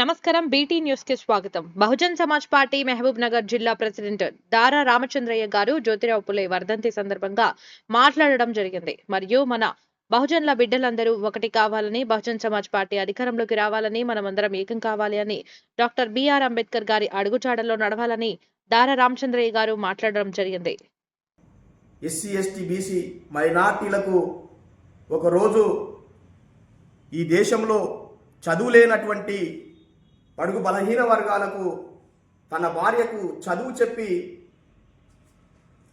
నమస్కారం బీటీ న్యూస్కి స్వాగతం. బహుజన్ సమాజ్ పార్టీ మహబూబ్ నగర్ జిల్లా ప్రెసిడెంట్ దారా రామచంద్రయ్య గారు జ్యోతిరావు పులే వర్ధంతి సందర్భంగా మాట్లాడడం జరిగింది. మరియు మన బహుజన్ల బిడ్డలందరూ ఒకటి కావాలని బహుజన్ సమాజ్ పార్టీ అధికారంలోకి రావాలని మనమందరం ఏకం కావాలి అని డాక్టర్ బిఆర్ అంబేద్కర్ గారి అడుగుచాడల్లో నడవాలని దారా రామచంద్రయ్య గారు మాట్లాడడం జరిగింది. ఎస్సీ ఎస్టీ బీసీ మైనార్టీలకు ఒకరోజు ఈ దేశంలో చదువు లేనటువంటి బడుగు బలహీన వర్గాలకు తన భార్యకు చదువు చెప్పి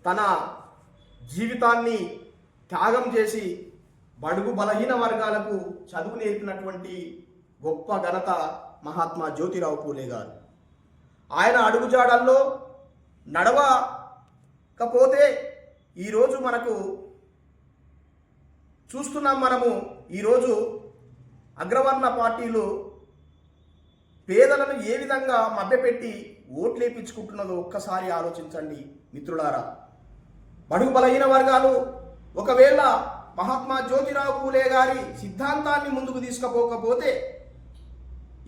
తన జీవితాన్ని త్యాగం చేసి బడుగు బలహీన వర్గాలకు చదువు నేర్పినటువంటి గొప్ప ఘనత మహాత్మా జ్యోతిరావు పూలే గారు. ఆయన అడుగుజాడల్లో నడవకపోతే ఈరోజు మనకు చూస్తున్నాం మనము ఈరోజు అగ్రవర్ణ పార్టీలు పేదలను ఏ విధంగా మభ్యపెట్టి ఓట్లేపించుకుంటున్నదో ఒక్కసారి ఆలోచించండి మిత్రులారా. బడుగు బలహీన వర్గాలు ఒకవేళ మహాత్మా జ్యోతిరావు పూలే గారి సిద్ధాంతాన్ని ముందుకు తీసుకుపోకపోతే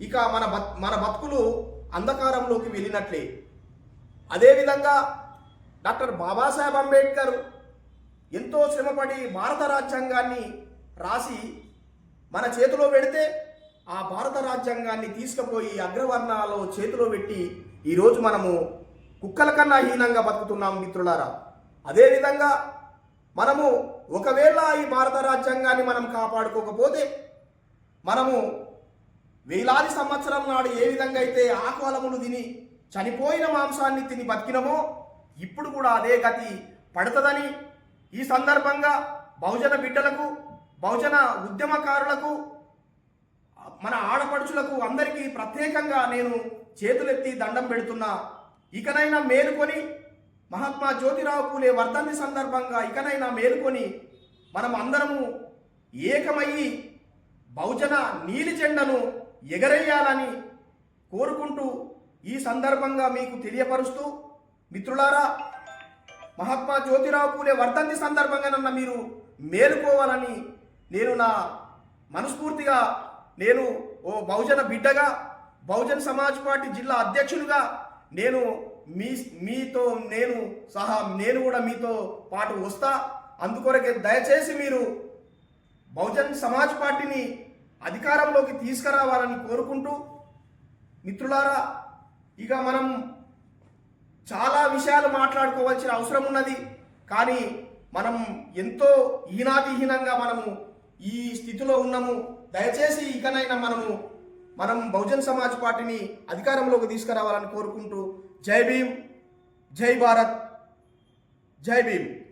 ఇక మన బత్ మన బతుకులు అంధకారంలోకి వెళ్ళినట్లే. అదేవిధంగా డాక్టర్ బాబాసాహెబ్ అంబేద్కర్ ఎంతో శ్రమపడి భారత రాజ్యాంగాన్ని రాసి మన చేతిలో పెడితే ఆ భారత రాజ్యాంగాన్ని తీసుకుపోయి అగ్రవర్ణాలలో చేతిలో పెట్టి ఈరోజు మనము కుక్కల కన్నా హీనంగా బతుకుతున్నాం మిత్రులారా. అదేవిధంగా మనము ఒకవేళ ఈ భారత రాజ్యాంగాన్ని మనం కాపాడుకోకపోతే మనము వేలాది సంవత్సరం నాడు ఏ విధంగా అయితే ఆకులములు తిని చనిపోయిన మాంసాన్ని తిని బతికినమో ఇప్పుడు కూడా అదే గతి పడుతుందని ఈ సందర్భంగా బహుజన బిడ్డలకు బహుజన ఉద్యమకారులకు మన ఆడపడుచులకు అందరికీ ప్రత్యేకంగా నేను చేతులెత్తి దండం పెడుతున్నా. ఇకనైనా మేలుకొని మహాత్మా జ్యోతిరావు పూలే వర్ధంతి సందర్భంగా ఇకనైనా మేలుకొని మనం అందరము ఏకమయ్యి బహుజన నీలి జెండను ఎగరేయాలని కోరుకుంటూ ఈ సందర్భంగా మీకు తెలియపరుస్తూ మిత్రులారా మహాత్మా జ్యోతిరావు పూలే వర్ధంతి సందర్భంగా నన్న మీరు మేలుకోవాలని నేను నా మనస్ఫూర్తిగా నేను ఓ బహుజన బిడ్డగా బహుజన్ సమాజ్ పార్టీ జిల్లా అధ్యక్షులుగా నేను మీ మీతో నేను సహా నేను కూడా మీతో పాటు వస్తా. అందుకొరకే దయచేసి మీరు బహుజన్ సమాజ్ పార్టీని అధికారంలోకి తీసుకురావాలని కోరుకుంటూ మిత్రులారా ఇక మనం చాలా విషయాలు మాట్లాడుకోవాల్సిన అవసరం ఉన్నది. కానీ మనం ఎంతో హీనాతిహీనంగా మనము ఈ స్థితిలో ఉన్నాము. దయచేసి ఇకనైనా మనము మనం బహుజన్ సమాజ్ పార్టీని అధికారంలోకి తీసుకురావాలని కోరుకుంటూ జై భీమ్ జై భారత్ జై భీమ్.